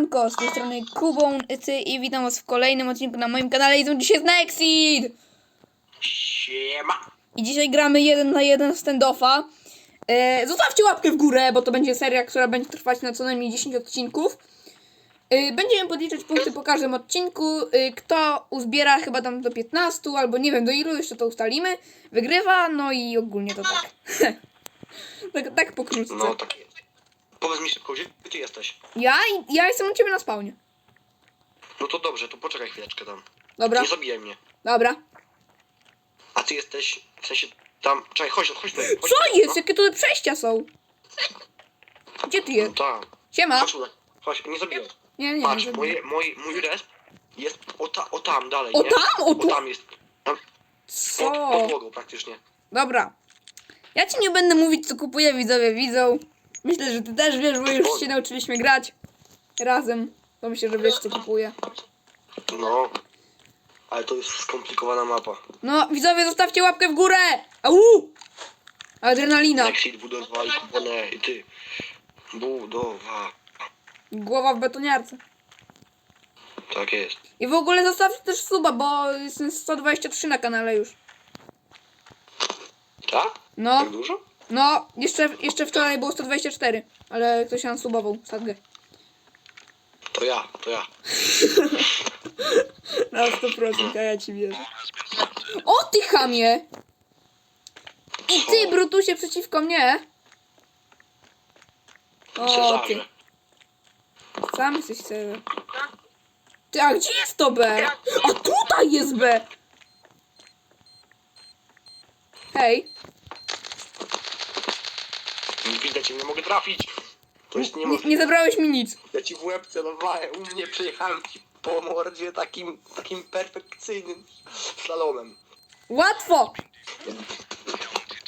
Siemanko, z tej strony Kubą i witam was w kolejnym odcinku na moim kanale i dzisiaj z Nexid! Siema. I dzisiaj gramy jeden na jeden standoffa. E, zostawcie łapkę w górę, bo to będzie seria, która będzie trwać na co najmniej 10 odcinków. E, będziemy podliczać punkty po każdym odcinku. E, kto uzbiera chyba tam do 15 albo nie wiem do ilu, jeszcze to ustalimy. Wygrywa, no i ogólnie to tak. tak, tak pokrótce. No tak jest. Powiedz mi szybko, gdzie ty jesteś? Ja, ja jestem u ciebie na spawnie. No to dobrze, to poczekaj chwileczkę tam. Dobra, Nie zabijaj mnie. dobra. A ty jesteś, w sensie tam, czekaj, chodź, chodź tutaj. Chodź Co tutaj, jest? No. Jakie tu przejścia są? Gdzie ty No jest? tak. Siema. Chodź tutaj, chodź, nie zabijaj. Nie, nie, Patrz, nie. moje, mój, mój resp jest o, ta, o tam dalej, O nie? tam? O tu? O tam jest. Tam, pod Co? podłogą praktycznie. Dobra. Ja ci nie będę mówić, co kupuję, widzowie widzą. Myślę, że ty też wiesz, bo już się nauczyliśmy grać razem. To myślę, że wiesz, co kupuję. No. Ale to jest skomplikowana mapa. No, widzowie, zostawcie łapkę w górę! Au! Adrenalina. Exit, budowa i kupoне, i ty. Budowa. Głowa w betoniarce. Tak jest. I w ogóle zostawcie też suba, bo jest 123 na kanale już. Tak? No, Tak dużo? No, jeszcze, jeszcze wczoraj było 124, ale ktoś nam subował, sadgę. To ja, to ja. Na 100%, a ja ci wierzę. O ty chamie! I ty, Brutusie, przeciwko mnie! O ty, sam jesteś Cezar. Ty, a gdzie jest to B? A tutaj jest B! Hej, Widzę cię, nie mogę trafić. To jest nie, niemożliwe. nie zabrałeś mi nic. Ja ci w łeb celowałem, u mnie przejechałem ci po mordzie takim, takim perfekcyjnym slalomem. Łatwo!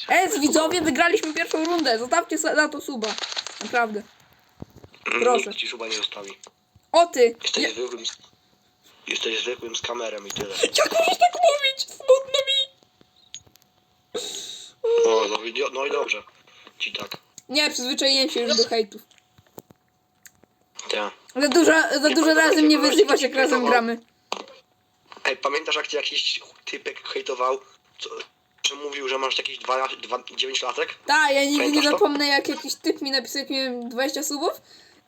Es, widzowie, wygraliśmy pierwszą rundę. Zostawcie sa- za to suba. Naprawdę. Proszę. Nikt ci suba nie zostawi. O ty! Jesteś zwykłym... Jesteś zwykłym z kamerem i tyle. jak możesz tak mówić? Smutno mi! O, no, i- no i dobrze. Ci tak. Nie, przyzwyczaiłem się już do hejtów. Ja. Za dużo, za dużo razy mnie wyzywasz, jak razem gramy. Ej, pamiętasz jak cię jakiś typek hejtował? Co, że mówił, że masz jakieś 2, 2, 9 latek? Tak, ja nigdy nie Pamiętasz to? zapomnę, jak jakiś typ mi napisał, jak miałem 20 subów.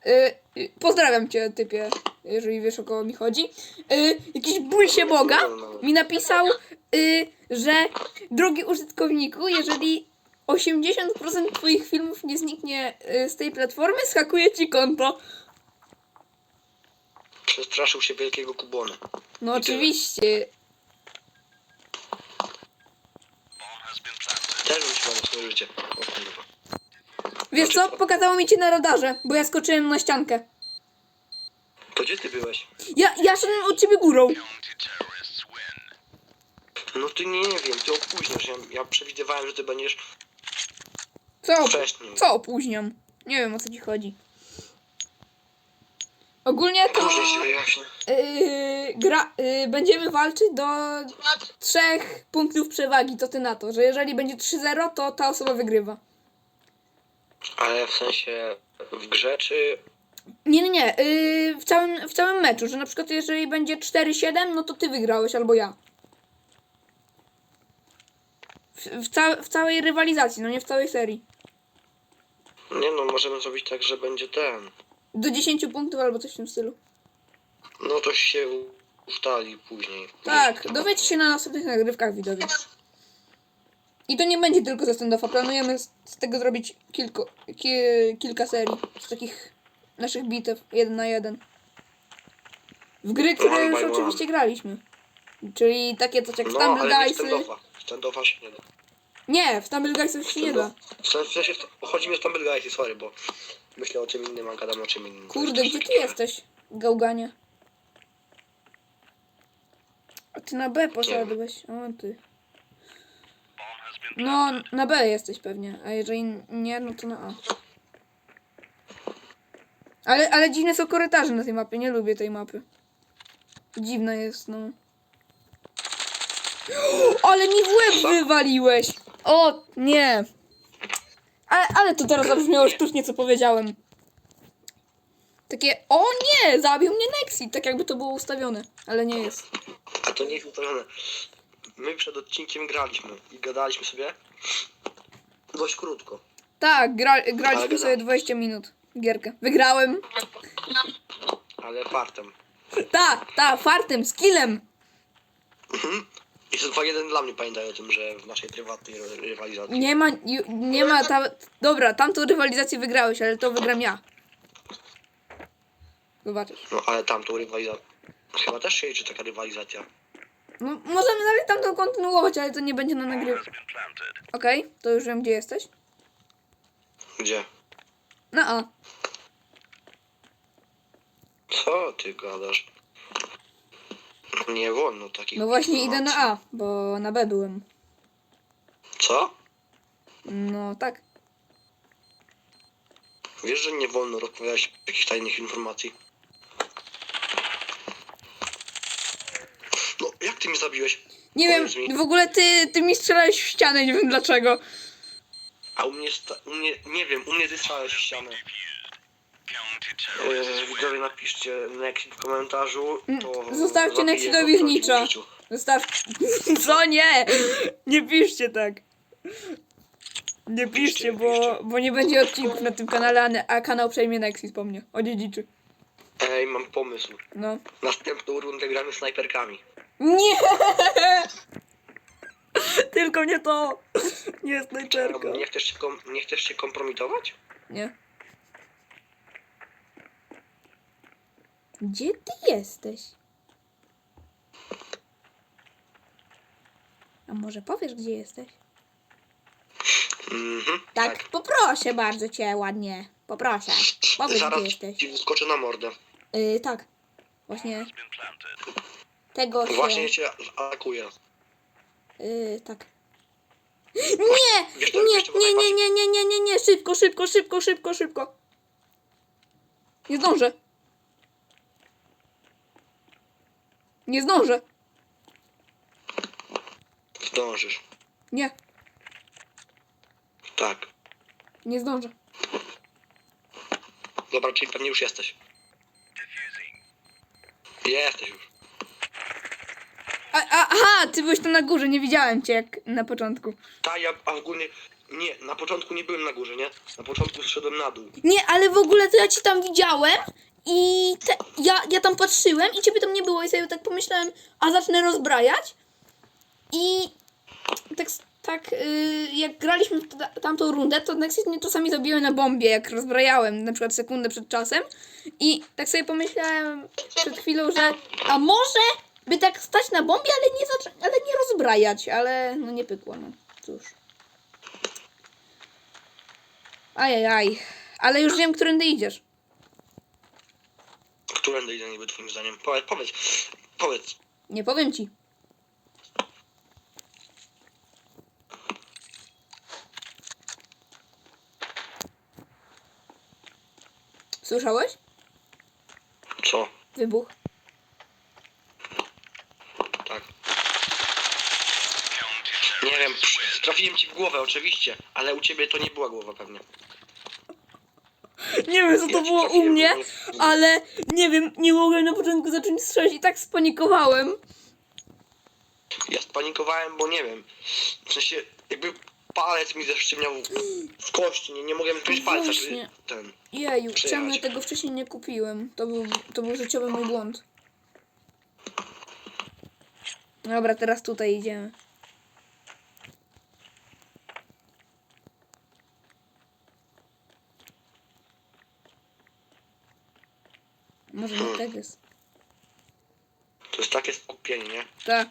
Y, y, pozdrawiam cię, typie, jeżeli wiesz o kogo mi chodzi. Y, jakiś ból się Boga mi napisał, y, że drogi użytkowniku, jeżeli 80% twoich filmów nie zniknie y, z tej platformy, skakuje ci konto. Przestraszył się wielkiego kubona. No I oczywiście. Też bym się na swoje życie. O kurwa. Wiesz co, pokazało mi cię na radarze, bo ja skoczyłem na ściankę. To gdzie ty byłeś? Ja, ja szedłem od ciebie górą. No ty nie wiem, ty opóźniasz. Ja, ja przewidywałem, że ty będziesz Co? wcześniej. Co opóźniam? Nie wiem o co ci chodzi. Ogólnie to Może się wyjaśnię. yy, gra, yy, będziemy walczyć do trzech punktów przewagi. To ty na to, że jeżeli będzie 3-0, to ta osoba wygrywa. Ale w sensie w grze czy... Nie, nie, nie. Yy, w, całym, w całym meczu, że na przykład jeżeli będzie 4-7, no to ty wygrałeś albo ja. W, w, ca w całej rywalizacji, no nie w całej serii. Nie no, możemy zrobić tak, że będzie ten. Do 10 punktów albo coś w tym stylu. No to się ustali później. Tak, dowiecie się na następnych nagrywkach widzowie. I to nie będzie tylko ze standoffa. Planujemy z, z tego zrobić kilku, ki, kilka serii. Z takich naszych bitew, jeden na jeden. W gry, które One już by oczywiście graliśmy. Czyli takie coś jak No, Stumble ale nie Guysy. standoffa. Standoffa się nie da. Nie, w Stumble Guysów się nie da. W sensie, chodzi mi o Stumble Guysy, sorry, bo myślę o czym innym, a gadam o czym innym. Kurde, gdzie ty jesteś, gałganie? A ty na B poszedłeś. O ty. No, na B jesteś pewnie, a jeżeli nie, no to na A. Ale, ale dziwne są korytarze na tej mapie, nie lubię tej mapy. Dziwna jest, no. Ale mi w łeb wywaliłeś! O, nie. Ale, ale to teraz zabrzmiało sztucznie, co powiedziałem. takie, o nie, zabił mnie Nexi, tak jakby to było ustawione, ale nie jest. A to nie jest ustawione. My przed odcinkiem graliśmy i gadaliśmy sobie dość krótko. Tak, gra, graliśmy Ale sobie gada- 20 minut gierkę. Wygrałem. Ale fartem. Ta, ta, fartem, skillem. Mhm. Jest 2-1 dla mnie, pamiętaj o tym, że w naszej prywatnej ry- rywalizacji. Nie ma, ju- nie ma ta, dobra, tamtą rywalizację wygrałeś, ale to wygram ja. Zobaczysz. No ale tamtą rywalizację. Chyba też się liczy taka rywalizacja. No, możemy nawet tamtą kontynuować, ale to nie będzie na nagrywce. Okej, to już wiem, gdzie jesteś. Gdzie? No a. Co ty gadasz? Nie wolno takich No właśnie idę na A, bo na B byłem. Co? No tak. Wiesz, że nie wolno rozpowiadać jakichś tajnych informacji? No, jak ty mnie zabiłeś? Nie wiem, Powiedz mi. w ogóle ty, ty mi strzelałeś w ścianę, nie wiem dlaczego. A u mnie, sta- u mnie nie wiem, u mnie ty strzelałeś w ścianę. Eee, widzowie napiszcie Nexit w komentarzu, to... Mm, zostawcie zabiję Nexidowi go w prawdziwym znicza. życiu. Zostaw. Co nie? Nie piszcie tak. Nie piszcie, bo, bo nie będzie odcinków na tym kanale, a, ne- a kanał przejmie Nexus po mnie. Odziedziczy. Ej, mam pomysł. No. Następną rundę gramy snajperkami. Nie! Tylko nie to. Nie snajperka. Nie chcesz się, kom- nie chcesz się kompromitować? Nie. Gdzie ty jesteś? A może powiesz, gdzie jesteś? Mhm, Tak, poproszę bardzo cię ładnie. Poproszę. Powiedz, Zaraz gdzie jesteś. ci wyskoczę na mordę. Yy, tak. Właśnie. Tego się. Właśnie cię atakuję. Yy, tak. Nie! Wiesz, to- Nie, wiesz, to nie, nie, nie, nie, nie, nie, nie, szybko, szybko, szybko, szybko, szybko. Nie zdążę. Nie zdążę. Zdążysz. Nie, Tak. nie zdążę. Dobra, czyli pewnie już jesteś. Jesteś już. A, a, aha, ty byłeś tam na górze, nie widziałem cię jak na początku. Ta, ja a ogólnie... Nie, na początku nie byłem na górze, nie? Na początku zszedłem na dół. Nie, ale w ogóle to ja ci tam widziałem i te, ja, ja tam patrzyłem i ciebie tam nie było i sobie tak pomyślałem, a zacznę rozbrajać i tak, tak y, jak graliśmy tamtą rundę, to Nexus mnie czasami zabiły na bombie, jak rozbrajałem, na przykład sekundę przed czasem i tak sobie pomyślałem przed chwilą, że a może by tak stać na bombie, ale nie, ale nie rozbrajać, ale no nie pykło, no cóż. Ajajaj, ale już wiem, którędy idziesz. Którędy idę niby twoim zdaniem? Powiedz, powiedz. Powiedz. Nie powiem ci. Słyszałeś? Co? Wybuch. Tak. Nie wiem, psz, trafiłem ci w głowę oczywiście, ale u ciebie to nie była głowa pewnie. Nie wiem, co to było u mnie, ale nie wiem, nie mogłem na początku zacząć strzelać i tak spanikowałem. Ja spanikowałem, bo nie wiem. W sensie, jakby palec mi zeszczymniał w kości, nie, nie mogłem wziąć palca, żeby Właśnie. ten. Jeju, czemu ja tego wcześniej nie kupiłem? To był, to był życiowy mój błąd. Dobra, teraz tutaj idziemy. Może nie tak jest. To jest takie skupienie, nie? Tak.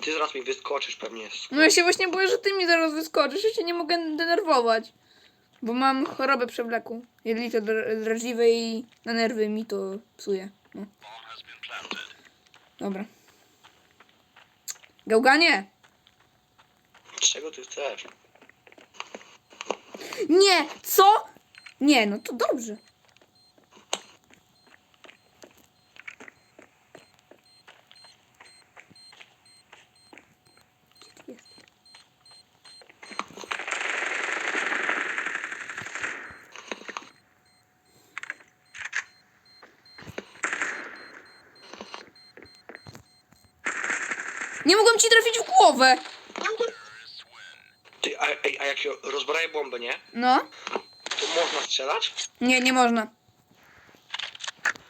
Ty zaraz mi wyskoczysz pewnie. No ja się właśnie boję, że ty mi zaraz wyskoczysz. Ja się nie mogę denerwować. Bo mam chorobę przewleku. Jelito dra- drażliwe i na nerwy mi to psuje. No. Dobra. Gałganie! Czego ty chcesz? Nie, co? Nie, no to dobrze. Nie mogłem ci trafić w głowę! A, ej, a jak się rozbraje bombę, nie? No. To można strzelać? Nie, nie można.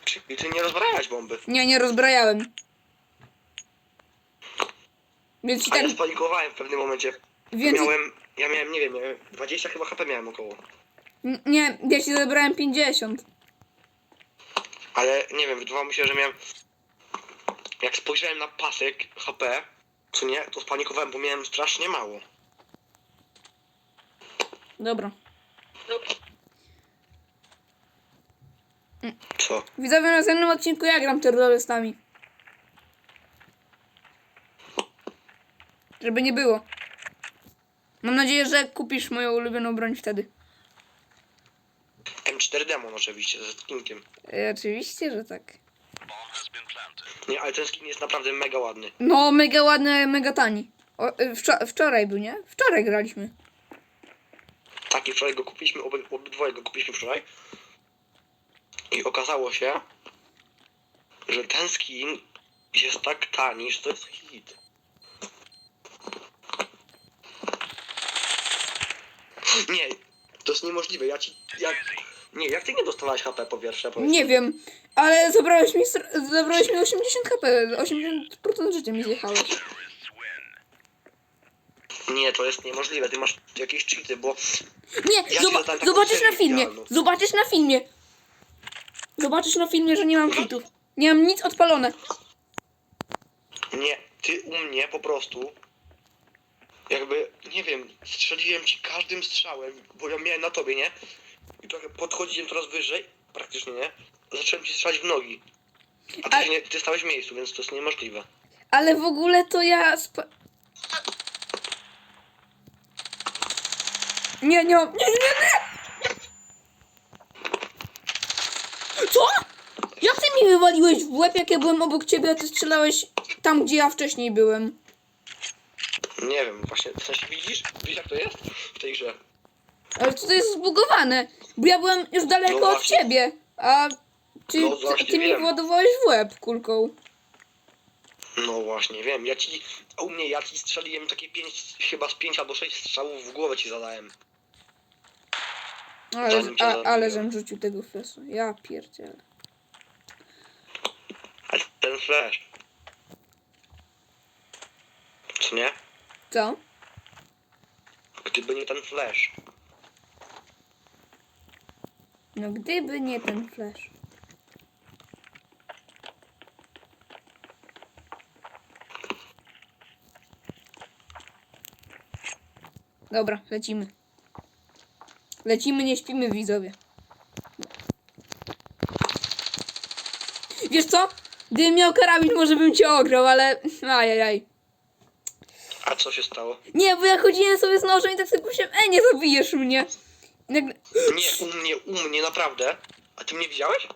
Czyli ty nie rozbrajałeś bomby. Nie, nie rozbrajałem. Więc i A tak, ja spanikowałem w pewnym momencie. więc Miałem, ja miałem, nie wiem, miałem 20 chyba HP miałem około. n- nie, ja ci zabrałem 50. Ale nie wiem, wydawało mi się, że miałem... Jak spojrzałem na pasek HP, co nie, to spanikowałem, bo miałem strasznie mało. Dobra. Co? Widzowie, na następnym odcinku ja gram terrorystami. Żeby nie było. Mam nadzieję, że kupisz moją ulubioną broń wtedy. M4 Demon oczywiście, ze skinkiem. E, oczywiście, że tak. Nie, ale ten skin jest naprawdę mega ładny. No, mega ładny, mega tani. O, e, wczor- wczoraj był, nie? Wczoraj graliśmy. Tak, i wczoraj go kupiliśmy, oby, obydwoje go kupiliśmy wczoraj. I okazało się, że ten skin jest tak tani, że to jest hit. Nie, to jest niemożliwe. Ja ci. Jak, nie, jak ty nie dostawałeś HP po pierwsze? Powiedz Nie mi? wiem, ale zabrałeś mi, str- zabrałeś mi 80 HP, 80% życia mi zjechałeś. Nie, to jest niemożliwe. Ty masz jakieś cheaty, bo. Nie, Ja zoba- taką zobaczysz na filmie, idealną. zobaczysz na filmie. Zobaczysz na filmie, że nie mam cheatów. Nie mam nic odpalone. Nie, ty u mnie po prostu. Jakby, nie wiem, strzeliłem ci każdym strzałem, bo ja miałem na tobie, nie? I trochę podchodziłem coraz wyżej, praktycznie, nie? Zacząłem ci strzelać w nogi. A ty, A- się nie, ty stałeś w miejscu, więc to jest niemożliwe. Ale w ogóle to ja. Nie, nie, nie, nie, nie! Co? Jak ty mi wywaliłeś w łeb, jak ja byłem obok ciebie, a ty strzelałeś tam, gdzie ja wcześniej byłem? Nie wiem, właśnie, w sensie widzisz? Widzisz jak to jest w tej grze? Ale to jest zbugowane, bo ja byłem już daleko No od ciebie, a ty, No ty, ty mi władowałeś w łeb kulką. No właśnie, wiem, ja ci, u mnie ja ci strzeliłem takie pięć, chyba z pięć albo sześć strzałów w głowę ci zadałem. Ale, cię a, zabiłem. ale żem rzucił tego flasha. Ja pierdzielę. Ale ten flash. Co nie? Co? Gdyby nie ten flash. No gdyby nie ten flash. Dobra, lecimy. Lecimy, nie śpimy, widzowie. Wiesz co? Gdybym miał karabin, może bym cię ograł, ale... Ajajaj. A co się stało? Nie, bo ja chodziłem sobie z nożem i tak sobie myślałem, e, nie zabijesz mnie. I nagle... Nie, u mnie, u mnie, naprawdę. A ty mnie widziałeś?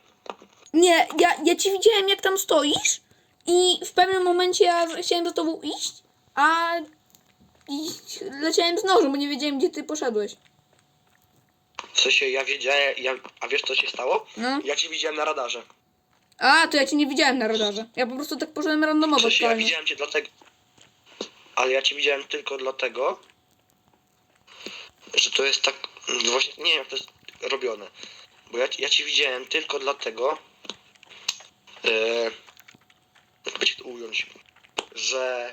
Nie, ja, ja ci widziałem jak tam stoisz i w pewnym momencie ja chciałem do tobą iść, a i leciałem z nożem, bo nie wiedziałem gdzie ty poszedłeś. W sensie ja wiedziałem, ja, a wiesz co się stało? No. Ja cię widziałem na radarze. A, to ja cię nie widziałem na radarze. Ja po prostu tak poszedłem W randomowo sensie ja totalnie. widziałem cię dlatego... Ale ja cię widziałem tylko dlatego, że to jest tak... no Właśnie nie wiem jak to jest robione. Bo ja, ja cię widziałem tylko dlatego, e, jakby ci to ująć, że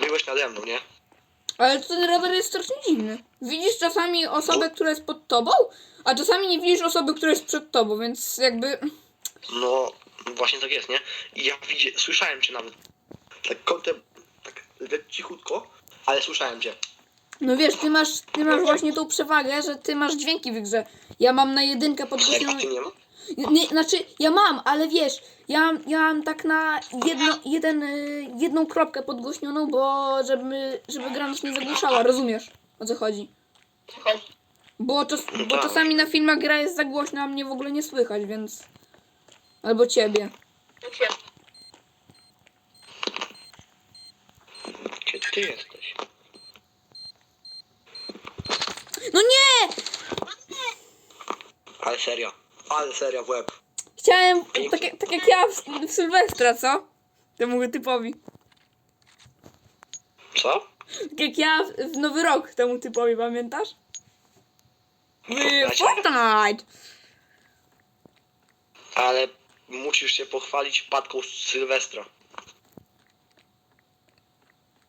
byłeś nade mną, nie? Ale ten radar jest strasznie dziwny. Widzisz czasami osobę, która jest pod tobą, a czasami nie widzisz osoby, która jest przed tobą, więc jakby... No, właśnie tak jest, nie? I ja widzę, słyszałem cię nawet. Tak kątem, tak ledwie cichutko, ale słyszałem cię. No wiesz, ty masz, ty masz właśnie tą przewagę, że ty masz dźwięki w grze. Ja mam na jedynkę podgłośnioną... ty nie ma? Nie, znaczy, ja mam, ale wiesz, ja, ja mam tak na jedno, jeden, y, jedną kropkę podgłośnioną, bo żeby, żeby gra nas nie zagłuszała, rozumiesz o co chodzi? Bo, czas, bo czasami na filmach gra jest za głośna, a mnie w ogóle nie słychać, więc... Albo ciebie. Gdzie ty jesteś? No nie! Ale serio, ale serio w łeb. Chciałem, tak, jak- tak jak ja w, w Sylwestra, co? Temu typowi. Co? Tak jak ja w, w Nowy Rok temu typowi, pamiętasz? W Fortnite. Ale musisz się pochwalić padką z Sylwestra.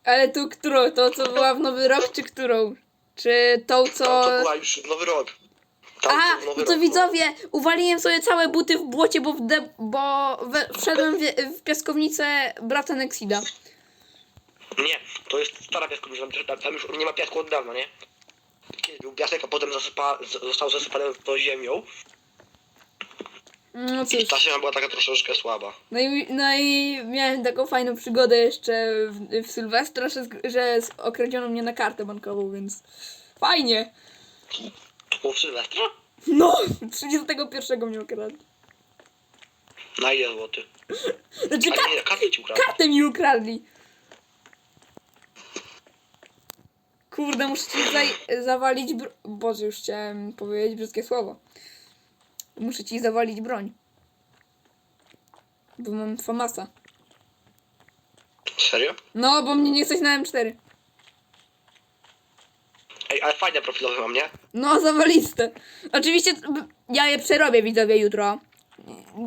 Ale tu którą? To co była w Nowy Rok, czy którą? Czy tą To, co... to była już w Nowy Rok. Tam A, to w Nowy no to widzowie, uwaliłem sobie całe buty w błocie, bo, w de- bo we- wszedłem w, w piaskownicę brata Nexida. Nie, to jest stara piaskownica, tam, tam już nie ma piasku od dawna, nie? Kiedyś był piasek, a potem zasypa, został zasypany to ziemią No i cóż, ta ziemia była taka troszeczkę słaba. no i, no i miałem taką fajną przygodę jeszcze w, w Sylwestra, że, że okradziono mnie na kartę bankową, więc fajnie. W Sylwestra? No, 31 mnie okradli. Na ile złoty? Znaczy nie, kartę ci ukradł. kartę mi ukradli. Kurde, muszę ci zaj- zawalić bro- Boże, już chciałem powiedzieć brzydkie słowo. Muszę ci zawalić broń. Bo mam famasa. Serio? No, bo mnie nie stać na M4. Ej, ale fajne profilowe mam, nie? No, zawaliste. Oczywiście b- ja je przerobię widzowie jutro.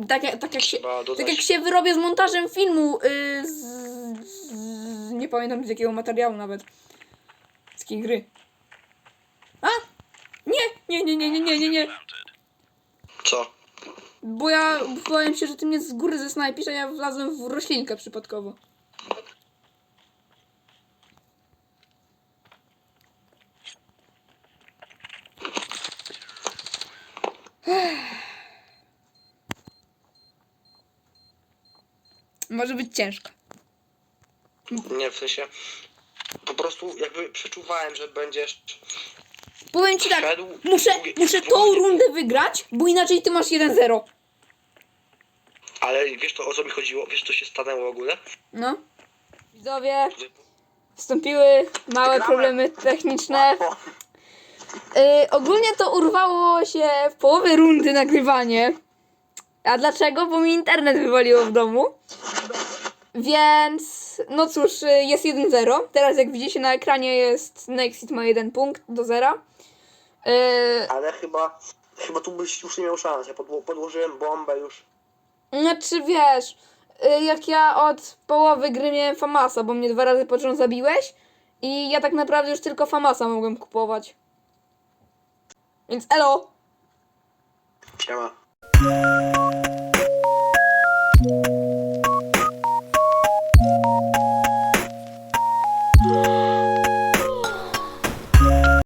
Tak, jak- tak, jak, się, Trzeba dodać. tak jak się wyrobię z montażem filmu y, z, z, Nie pamiętam z jakiego materiału nawet. Z jakiej gry. A? Nie, nie, nie, nie, nie, nie, nie, nie. Co? Bo ja bałem się, że ty mnie z góry zesnajpisz, a ja wlazłem w roślinkę przypadkowo. Może być ciężko. Nie, w sensie... Po prostu jakby przeczuwałem, że będziesz... Powiem ci tak, Szedł, muszę, drugi- muszę tą drugi- rundę wygrać, bo inaczej ty masz 1-0. Ale wiesz to o co mi chodziło? Wiesz co się stanęło w ogóle? No. Widzowie, wstąpiły małe problemy techniczne. Yy, ogólnie to urwało się w połowie rundy nagrywanie. A dlaczego? Bo mi internet wywaliło w domu. Więc, no cóż, y, jest 1-0. Teraz jak widzicie na ekranie jest Nexit ma 1 punkt do 0. Yy, Ale chyba... Chyba tu byś już nie miał szans. Ja podło- podłożyłem bombę już. Znaczy wiesz, y, jak ja od połowy gry miałem Famasa, bo mnie dwa razy pod rząd zabiłeś i ja tak naprawdę już tylko Famasa mogłem kupować. Więc elo! Siema.